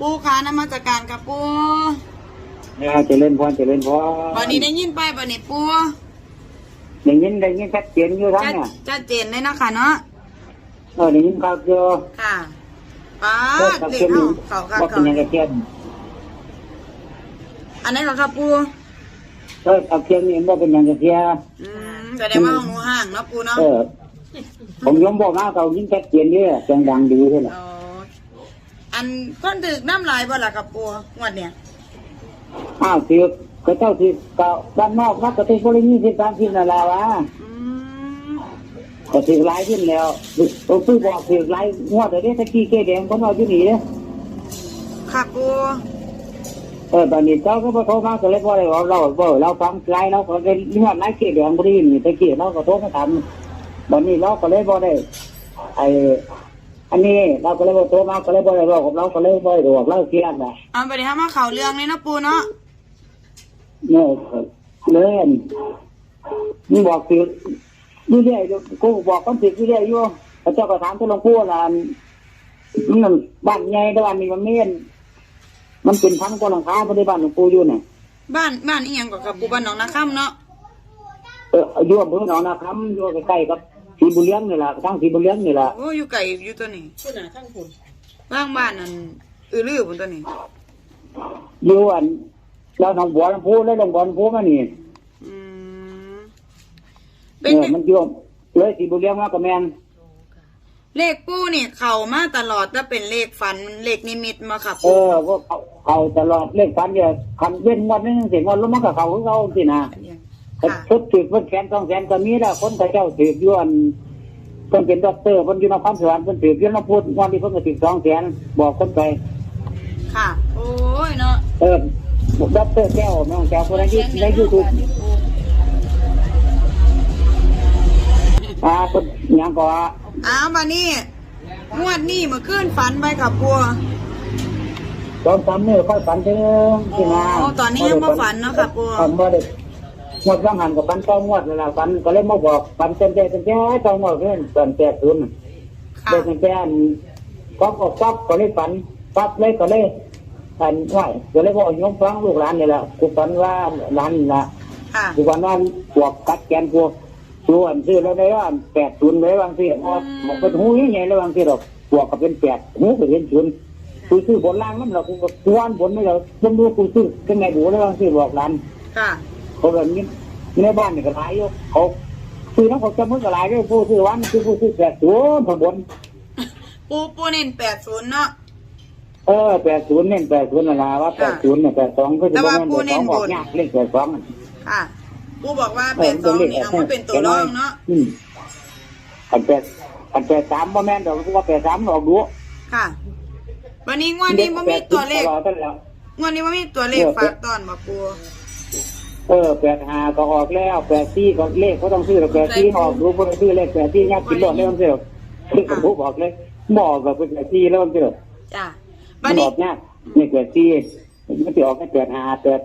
ปูขานมัสการกับปูเนี่ยเจะเล่นพรเจะเล่นพรวันนี้ได้ยินไปวันนี้ปูได้ยินได้ยินชัดเจนอยู่ทั้งชัดเนี่ยชัดเจนเลยนะคะเนาะเออได้ยินข่าวเจอค่ะป้าเออดกับเด็เทียกนเขาเขาค่ะว่าเขาเป็นยังไงเทียนอันนี้นเหรอครับปูเออกับเทียนนี่ว่าเป็นยังไงเทียนอืมแสดงว่าของหนูห่างเนาะปูเนาะเออผมยอมบอกนะเขายินชัดเจนเนี่ยเสียงดังดีเลยล่ะ อ๋ออันก้นถึกน้ำลายบ่ล่ะครับปูงวดเนี่ยอ้าวถือก็เจ้าถือเก่าบ้านนอกนักกระตุ้นพวกนี้สิบสามสิบนั่นแหละวะอืมก็ถือหลายขึ้นแล้วโอ้ปื้อบอกถือหลายงวดแต่เนี้ตะกี้เกแดงคนเราอยู่นี่เนี่ยค่ะปูเออตอนนี้เจ้าก็พอโทรมาก็เลยพอเลยว่าเราเราเราฟังไลน์เราก็เลยเรื่องไลน์เกแดงบรินี่ตะกี้เราก็โทรมาถามตอนนี้เราก็เลยพอได้ไอ อันนี้เราก็เลยพอโทรมาก็เลยพอได้บอกกับเราก็เลยพอได้บอกเราเครียดนะเอาไปเดี๋ยวมาเข่าเรื่องเลยเนาะปูเนาะเนี่ยเลยมึงบอกคือนี่เรื่อยอยู่กูบอกคนผิดนี่เรื่อยอยู่พระเจ้าก็ถามเจ้าหลวงปู่ล่ะมันบ้านใหญ่แต่ว่านี่มันเมียนมันเป็นพันกว่าหลังคาไม่ได้บ้านหลวงปู่อยู่เนี่ยบ้านบ้านอีหยังกับกับปูบ้านหนองนาค่ำเนาะเอออยู่อำเภอหนองนาคำอยู่ใกล้ๆกับ สีบุญเลี้ยงนี่แหละทั้งสีบุญเลี้ยงนี่แหละโอ้อยู่ไก่อยู่ตัวนี้คุณน่ะทั้งคุณบ้างบ้านนั่นอือลือบนตัวนี้อยู่อันเราหนองบัวลำพูแล้วหนองบัวลำพูมานี่อืมเอเป็นอมันอยู่เลยสีบุญเลี้ยงมากับแมนเลขปูนี่เข่ามาตลอดถ้าเป็นเลขฝันเลขนิมิตมาค่ะเอปูอพวกเขาเขาตลอดเลขพันเนี่ยคันเว้นวันนึงเสียงวันแล้วมันก็เขาของเขาสินะ ค่ะชุดถือมันแขนสองแขนก็มีแล้วคนแต่เจ้าถืออยวนเพิ่นเป็นด็อกเตอร์เพิ่นอยู่นครสวรรค์เพิ่นถืออยู่นพูดวันที่เพิ่นก็ถือสองแขนบอกคนไป ค่ะ โอ้ยเนาะเออด็อกเตอร์แก้วน้องแก้วคนนั้นอยู่ในยูทูบอ่าเพิ่นหยังก็ว่าอ้าวมานี่งวดนี่เมื่อคืนฝันไปกับปูตอนสามมื้อค่อยฝันถึงสินะอ๋อตอนนี้ยังบ่ฝันเนาะค่ะปูฝันบ่ได้งวดว่างหันกับฝันต้องงวดเวลาฝันก็เลยมาบอกฝันเต็มใจเต็มใจต้องงวดเพิ่นตอนแปดศูนย์ค่ะเด็กแฟนก๊อกออกก๊อกก็เลยฝันปั๊บเลยก็เลยฝันไหวก็เลยบอกโยมฟังลูกหลานนี่แหละกูฝันว่าหลานนี่ละค่ะกูฝันว่าพวกกัดแกนกูส่วนซื้อแล้วได้ว่าแปดศูนย์เลยบางทีอ๋อบอกเป็นหูยังไงเลยบางทีหรอกพวกก็เป็นแปดหูก็เป็นศูนย์กูซื้อบนล่างนั่นหรอกกูก็กวนบนไม่หรอกต้องดูกูซื้อเป็นไงบูแล้วบางทีบอกหลานค่ะ เขาแบบนี้ในบ้านนี่ก็หลายอยู่เขาซื้อน้ำเขาจะมือก็หลายด้วยผู้ซื้อวันคือผู้ซื้อแปดศูนย์ข้างบนปูปูเน้นแปดศูนย์เนาะเออแปดศูนย์เนี่ยแปดศูนย์นะว่าแปดศูนย์เนี่ยแปดสองก็จะแต่ว่าบ่ปูแม่นเน้แปดนสองออกบนยากเลขแปดสองอะค่ะปูบอกว่าแปดสองนี่เอามาเป็นตัวรองเนาะอืมอันแปดอันแปดสามบ่แม่นดอกเพราะว่าแปดสามออกดูค่ะ วันนี้งวดนี้มันมีตัวเลขตลอดนั่นแหละงวดนี้มันมีตัวเลขฝากตอนมาปู เออแปดห้าก็ออกแล้วแปดสี่ก็เลขเขาต้องซื้อแล้วแปดสี่ออกดูบ่ได้ซื้อเลขแปดสี่ยากกินหลอดเลยต้องซื้อคือผมบอกเลยบอกกับแปดสี่แล้วต้องซื้อจ้ะมัวันนอนี้อกยากนี่แปดสี่มันจะออกแค่แปดห้าแปด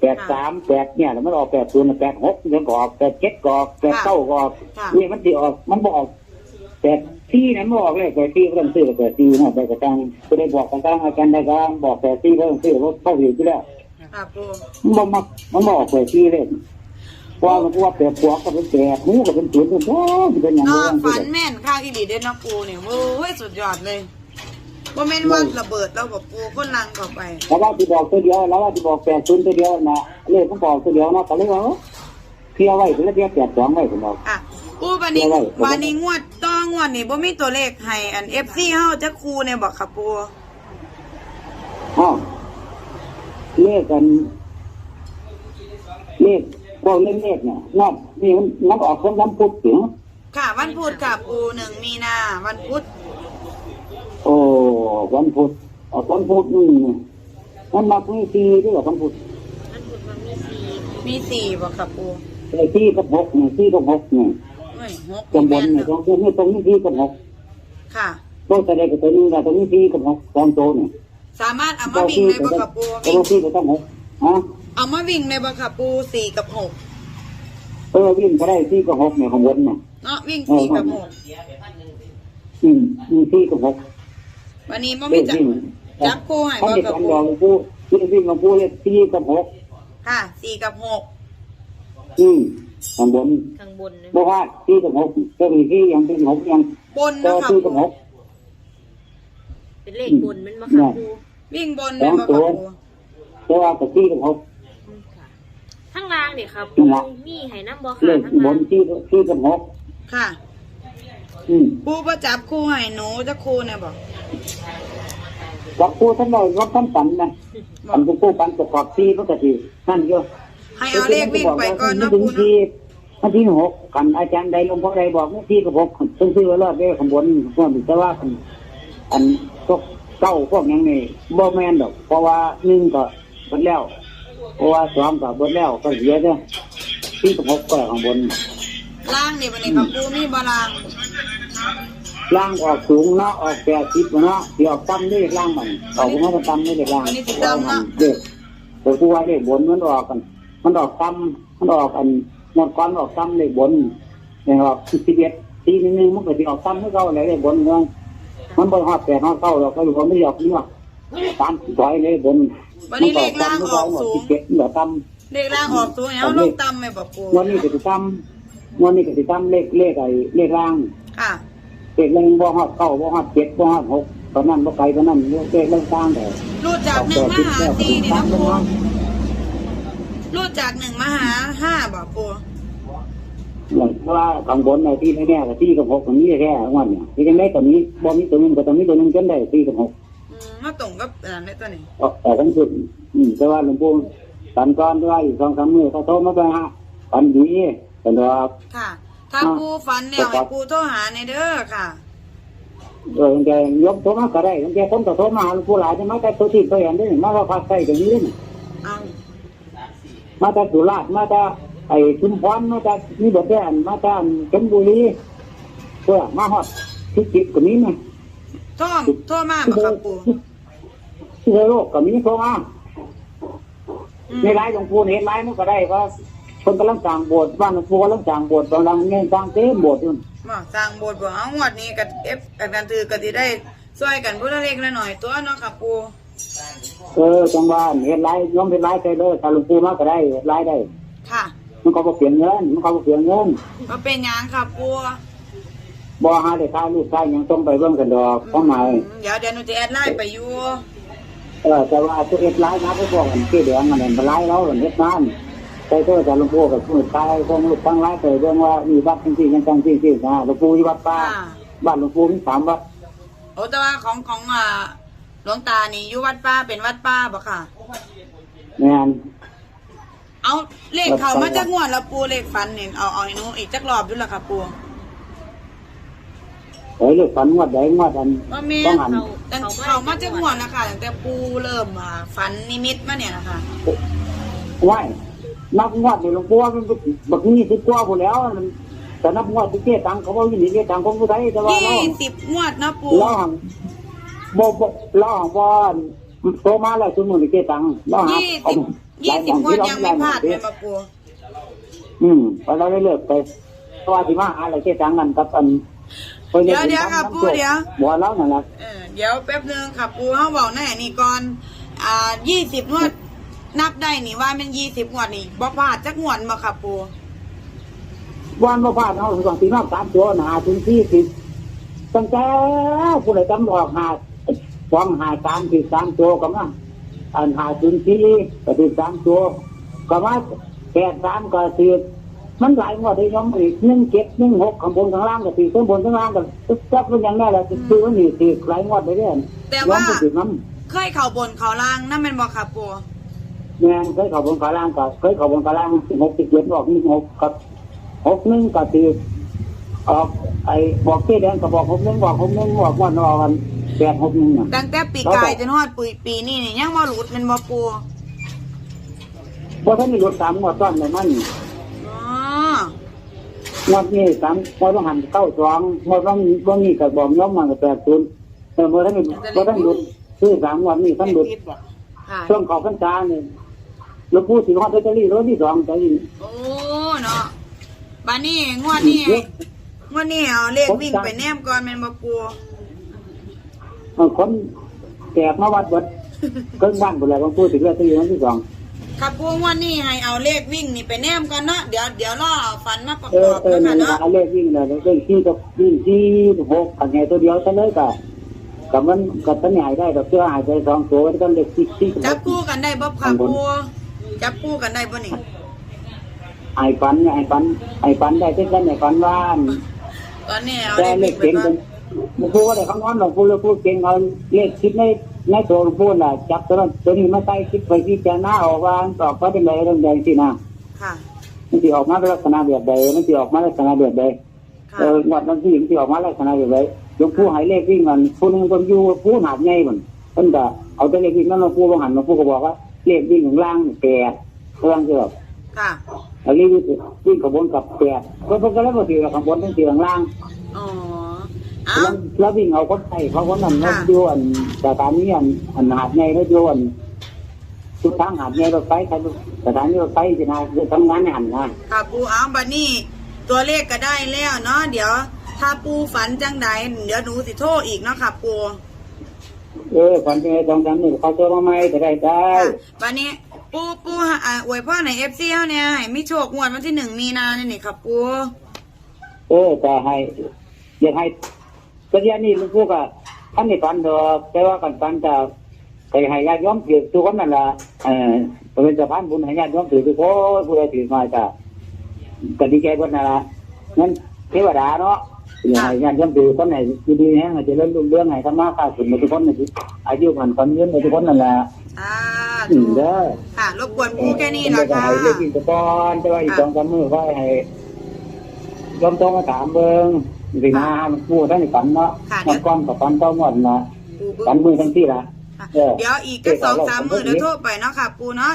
แปดสามแปดเนี่ยแล้วมันออกแปดศูนย์แปดหกเดี๋ยวก็ออกแปดเจ็ดก็ออกแปดเก้าก็ออกค่ะนี่มันจะออกมันบอกแปดที่นั้นมันออกเลยแปดที่ก็ต้องซื้อแปดที่นะไปกระตังก็ได้บอกกระตังอาจารย์ได้ก็บอกแปดที่ก็ต้องซื้อรถเข้าอยู่ที่แล้ว ค่ะปูมันบอกมามันบอกแปดที่เลยว่ามันว่าแปดปวกก็เป็นแปดหูก็เป็นศูนย์เป็นโอ้เป็นอย่างเนาะนี้ฝันแม่นข้างอีหลีเด่นนะปูเนี่ยโอ้ยสุดยอดเลยว่าแม่นว่าระเบิดแล้วบอกปูคนลังเข้าไปแล้วว่าที่บอกตัวเดียวแล้วว่าที่บอกแปดศูนตัวเดียวนะเลขมันบอกตัวเดียวนะก็เลยว่าเพียไว้เป็นระเบียแปดสองไว้ผมบอกอะปูวันนี้วันนี้งวดต้องวดนี้บ่มีตัวเลขให้อันเอฟซีเฮาจะครูเนี่ยบอกค่ะปูอ้าว เลขกัน เลขพวกเลขเลขเนี่ยนับนี่มันนับออกคนน้ำพุทธถึงค่ะ วันพุธค่ะปูหนึ่งมีนาวันพุธโอ้วันพุธออกวันพุธนี่มันมักมีสี่ด้วยวันพุธทั้งคุณมันมีสี่มีสี่บอกค่ะปูไอ้สี่กับหกเนี่ยสี่กับหกเนี่ยเฮ้ยหกตำบลเนี่ยตรงนี้ตรงนี้สี่กับหกค่ะตัวแสดงกับตัวนี้นะตรงนี้สี่กับหกสองตัวเนี่ย สามารถเอามาวิ่งในบ่ค่ะปูตัววิ่งสี่ก็ต้องหกฮะเอามาวิ่งในบ่ค่ะปูสี่กับหกเออวิ่งก็ได้สี่กับหกเนี่ยของบนเนี่ยเนาะวิ่งสี่กับหกอืมมีสี่กับหกวันนี้บ่เลมีขจักวิ่งจับคู่ให้ท่านบ่เด็กกับกันปูบอกหลวงปู่ที่วิ่งหลวงปู่เลขสี่กับหกค่ะสี่กับหกอืมข้างบนข้างบนนะบ่ว่าสี่กับหกก็มีที่ยังเป็นหกยังบนก็นะค่ะสี่ปูกับหก เป็นเลขบนมันมาค่ะปูวิ่งบนเลยบ่ค่ะปูแต่ว่ากับสี่กับหกอืมค่ะข้างล่างเนี่ยค่ะปูนั่นล่ะมีให้น้ำบ่เลค่ะขข้างบล่างนสี่สี่กับหกค่ะ อืมปูประจับคู่ให้หนูจะคู่เนี่ยบอกกับปู่ท่านได้รับท่านปันนะบอปักนเป็นผู้ปันประกอบสี่ปกตินั่นเยอะให้เอาเลขวิ่งไปก่อนเนาะถึงปูเนาะที่วันที่หกกันอาจารย์ใดหลวงพ่อใดบอกว่าสี่กับหกซึ่งซื้อไว้รอดได้ข้างบนพวกแต่ว่าอันอันพวกเก้าพวกหยังนี่บ่แม่นดอก เพราะว่าหนึ่งก็เบดแล้ว เพราะว่าสองก็เบดแล้วก็เสียเด้อสี่กับหกก็ข้างบน ล่างนี่วันนี้ค่ะปูมีบาลางล่างออกสูงเนาะออกแปดสิบเนาะที่ออกต่ำนี่ล่างมันออกมาต่ำนี่เด็กล่างเด็กผมพูดว่าเด็กบนมันออกกัน มันออกต่ำมันออกอันหมดก้อนออกต่ำเลยบนอย่างออกสิบเอ็ดทีนึงมันก็จะออกต่ำให้เขาอะไรเลยบนเนาะ มันบนหอดแปดหอดเก้าเราก็อยู่คนไม่ออกนี่ว่าตามถอยเลยบนวันนี้เลขล่างออกสูงสิบเอ็ดเหลือต่เลขล่างออกสูงเอาลงต่ำไหมบอกปูำวันนี้ก็จะต่ำวันนี้ก็จะต่ำเลขเลขไอ้เลขล่างค่ะเด็กเล่นบ่ฮอดเก้าบ่ฮอดเจ็ดบ่ฮอดหกตอนนั้นบ่ไกลตอนนั้นเด็กเล่นกลางแต่รูดจากหนึ่งมาหาสี่นี่นะปูรูดจากหนึ่งมาหาห้าบอกปู เพราะว่าข้างบนในที่แน่ๆก็ที่กับหกตรงนี้แค่วันเนี่ยที่จังได้ตรงนี้บ่มีตัวนึงก็ตรงนี้ตัวนึงจนได้ที่กับหกอืมมาตรงกับอ่าในตัวนี้แต่ทั้งสุดอืมแต่ว่าหลวงปู่ตันก่อนด้วยอีกสองสามมื้อเขาโทรมาไปหาตันดีแต่ว่าค่ะ ถ้าปูฟันเนี่ยให้ปูโทรหาในเด้อค่ะเออตั้งแต่ยกโทรมาก็ได้ตั้งแต่คนก็โทรมาหาหลวงปู่หลายใช่ไหมแต่ตัวที่ตัวเห็นได้มาว่าภาคใต้ตรงนี้นี่เอามาจากสุราษฎร์มาจาก ไอ้ชุมพรมาจากนี่แบบแดนมาจากชลบุรีเพื่อมาฮอดที่จิตก็มีนะโทรโทรมาบอกครับปูที่โลกก็มีโทรมาอืมในรายหลวงปู่เห็นรายมันก็ได้ว่าคนกำลังสร้างโบสถ์บ้านหลวงปู่กำลังสร้างโบสถ์กำลังเงินสร้างเต็มโบสถ์อยู่บอกสร้างโบสถ์บอกเอางวดนี้กับเอฟกันถือก็สิได้ช่วยกันพุทธเล็กละหน่อยตัวเนาะค่ะปูเออจังหวะเห็นรายยอมเป็นรายใครเลยถ้าหลวงปู่มาก็ได้รายได้ ค่ะ มันก็บ่เปลี่ยนเงิน มันก็บ่เปลี่ยนเงินก็เป็นหยังค่ะปูบ่หาได้ค่าลูกค่าหยังต้องไปเบิ่งกันดอกเพราะหมายอืมเดี๋ยวเดี๋ยวหนูจะแอดไลน์ไปอยู่เออแต่ว่าตัวเอ็ดร้ายนะพวกพวกมันที่เหลืองมันเป็นร้ายเราเอ็ดนั่นใช่ตัวแต่หลวงปู่กับผู้ชายพวกลูกทั้งร้ายแต่เรื่องว่ามีวัดจริงๆจังๆจริงๆนะหลวงปู่ที่วัดป้าค่ะบ้านหลวงปู่มีสามวัดโอ้แต่ว่าของของอ่าหลวงตานี่อยู่วัดป้าเป็นวัดป้าบ่ค่ะงาน เอาเลขเขามาจากงวดแล้วปูเลขฟันเนี่ยเอาเอาให้หนูอีกจักรอบดูละค่ะปูเฮ้ยลูกฝันงวดใดงวดอันว่าแม่ต้องหันตั้งเขามาจากงวดนะคะตั้งแต่ปูเริ่มอ่าฝันนิมิตมาเนี่ยนะคะไหวนับงวดในหลวงปู่มันบักนี้สิบกว่าหมดแล้วมันแต่นับงวดที่เจ๊ตังเขาบอกอยู่นี่เจ๊ตังของผู้ไทยแต่ว่าเรายี่สิบงวดนะปูเราหังบ่บ่เราหังบ่โตมาแล้วสมมุติเจ๊ตังเราหังยี่สิบ ยี่สิบงวดยังไม่พลาดเลยมาปูอืมพอเราได้เลิกไปเพราะว่าที่มาหาอะไรเจ๊ตังกันกับอันเดี๋ยวเดี๋ยวค่ะปูเดี๋ยวบ่เล่านั่นแหละเออเดี๋ยวแป๊บนึงค่ะปูเขาบอกแน่นี่ก่อน อ่ายี่สิบงวด นับได้นี่ว่ามันยี่สิบงวดนี่บ่พลาดจักงวดมาค่ะปูวันบ่พลาดเอาสองตีนอกสามตัวหาถึงที่สิบตั้งแต่ผู้ใดจำออกหาฟองหาสามที่สามตัวก็มา อันหาถึงที่ก็ที่สามตัวก็มาแปดสามก็สิมันหลายงวดที่ย้อมอีกหนึ่งเจ็ดหนึ่งหกข้างบนข้างล่างก็สี่ข้างบนข้างล่างก็จับเป็นอย่างนั้นแหละคือมันนี่สี่หลายงวดไปเรื่อยแต่ย้อว่ามไปสิน้ำเคยเข่าบนเข่าล่างนั่นเป็นบ่ค่ะปูแม่นเคยเขับบนขาล่างกับเคยเขับบนขาล่างสิบหกสิบเจ็ดออกนี่หกกับหกหนึ่งกับสี่ออกไอ้บอกเจ๊แดงกับบอกหกหนึ่งบอกหกหนึ่งบอกวันออกกัน แปดหกหนึ่งน่ะตั้งแต่ปีกายจนฮอดปีปีนี่นี่ยังมาหลุดแมันบ่ปูเพราะท่านมีรถสามงวดซ้อนเลยมันอ๋องวดนี้สามงวดต้องหันเก้าสองงวดต้องต้องนี้กับบอกน้องมันกับแปดศูนย์แต่เมื่อท่านมีเมื่อท่านหลุดซื้อสามงวดนี้ท่านหลุดค่ะช่วงเขอบพรรษาเนี่ยเราพูดถึงฮอดลอตเตอรี่รถที่สองใจยินโอ้เนาะบานี้งวดนี้งวดนี้เอาเลขวิ่งไปแนมก่อนแม่นบ่ปู คนแจกมาวัดวัดเครื่องบ้านบุรีหลวงปู่ถึงเรื่องที่วันที่สองค่ะปูงวันนี้ให้เอาเลขวิ่งนี่ไปแนมกันเนาะเดี๋ยวเดี๋ยวรอเอาฝันมาประเอกออบเออแล้วนี่กันเนาะเอาเลขวิ่งเลยเลขที่กับวิ่งที่หกขันไงตัวเดียวซะเลยก็กับมันกับตันใหญ่ได้ดอกเสื้อหายใจสองตัวก็เลขที่ที่จับคู่กันได้บ่ค่ะปูจับคู่กันได้บ่นี่ไอ้ฝันไอ้ฝันไอ้ฝันได้ที่กันไอ้ฝันว่าตอนนี้เอาแต่เลเลขขวิ่งไปเก่งก่อนเป็น หลวงปู่ก็ได้คำนวณหลวงปู่หลวงปู่เก่งเอาเลขคิดในในตัวหลวงปู่น่ะ จับตัวนั้นตัวนี้มาใส่คิดไปที่จะหน้าออกว่าออกมาเป็นไรเรื่องใดสินะค่ะมันจะออกมาเป็นลักษณะแบบใดมันจะออกมาลักษณะแบบใดค่ะเออวัดนั้นที่มันจะออกมาลักษณะแบบใดหลวงปู่ให้เลขวิ่งมันผู้หนึงคนอยู่ผู้หนาดใหญ่มันเพิ่นก็เอาแต่เลขวิ่งนั้นหลวงปู่บ่หันหลวงปู่ก็บอกว่าเลขวิ่งของล่างแปดเรื่องที่แบบค่ะเอาเลขวิ่งวิ่งขบวนกับแปดก็เพิ่นก็แล้วบ่ถือข้างบนทั้งสี่ข้างล่างอ๋อ เอาแล้วแล้ววิ่งเอาคนไทยเขาคนนั้นค่ะเขาอยู่อันสถานีอันอันหาดใหญ่แล้วอยู่อันทุกทางหาดใหญ่รถไฟใครสถานีรถไฟสินะคือทำงานในหันนะค่ะปูเอาบัดนี้ ตัวเลขก็ได้แล้วเนาะเดี๋ยว ถ้าปูฝันจังใดเดี๋ยวหนูสิโทรอีกเนาะค่ะปูเออฝันเป็นไงสองสามหนึ่งเขาโทรมาไหมจะได้ได้ค่ะบัดนี้ปูปูฮะอ่าอวยพ่อในเอฟซีเฮาเนี่ยให้มีโชคงวดวันที่หนึ่งมีนาเนี่ยนี่ค่ะปูเออแต่ให้อยากให้ ก็ยันนี่มันพูดกับท่านในฝันดอกแต่ว่ากันฝันจะไปให้ญาติโยมถือทุกคนนั่นละเออเป็นสะพานบุญให้ญาติโยมถือทุกคนผู้ใดถือมาจะก็ดีใจคนนั่นละงั้นเทวดาเนาะอยากให้ญาติโยมถือคนไหนดีๆแห้งจะเล่นรุ่งเรื่องไงธรรมะข้าสุดมาทุกคนนะสิอายุมันคนยืนมาทุกคนนั่นแหละอ่าอืถูมเด้อค่ะรบกวนปูแค่นี้ละค่ะให้เรื่องกินตะกอนแต่ว่าอีกสองสามมือก็ให้ยอมต้องมาถามเบิ้ง สิมามันพูดได้ในฝันเนาะค่ะเดี๋มัยนว ก้อนกับฝันเต้าหมดนะปูปูฝันมือทั้งที่ละ ค่ะเออเดี๋ยวอีกก็สองสามมือเดี๋ยวโทรไปเนาะค่ะ ปูเนาะ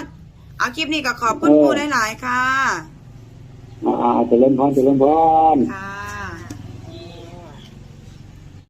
เอาคลิปนี้ก็ขอบคุณปูหลายๆค่ะ อ่าเจะเล่นพรเจะเล่นพร ค่ะ